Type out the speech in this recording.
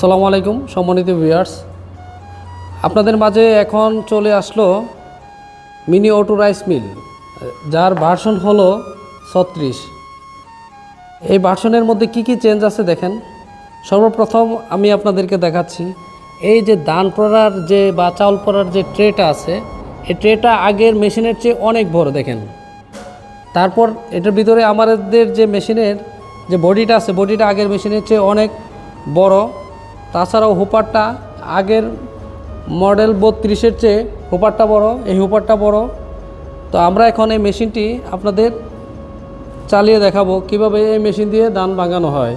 আসসালামু আলাইকুম, সম্মানিত ভিউয়ার্স। আপনাদের মাঝে এখন চলে আসলো মিনি অটো রাইস মিল, যার ভার্সন হলো ছত্রিশ। এই ভার্সনের মধ্যে কি কি চেঞ্জ আছে দেখেন। সর্বপ্রথম আমি আপনাদেরকে দেখাচ্ছি, এই যে দান পড়ার যে বা চাউল পড়ার যে ট্রেটা আছে, এই ট্রেটা আগের মেশিনের চেয়ে অনেক বড়, দেখেন। তারপর এটার ভিতরে আমাদের যে মেশিনের যে বডিটা আছে, বডিটা আগের মেশিনের চেয়ে অনেক বড়। তাছাড়াও হুপারটা আগের মডেল বত্রিশের চেয়ে হুপারটা বড়, এই হুপারটা বড়। তো আমরা এখন এই মেশিনটি আপনাদের চালিয়ে দেখাবো কীভাবে এই মেশিন দিয়ে দান ভাঙানো হয়।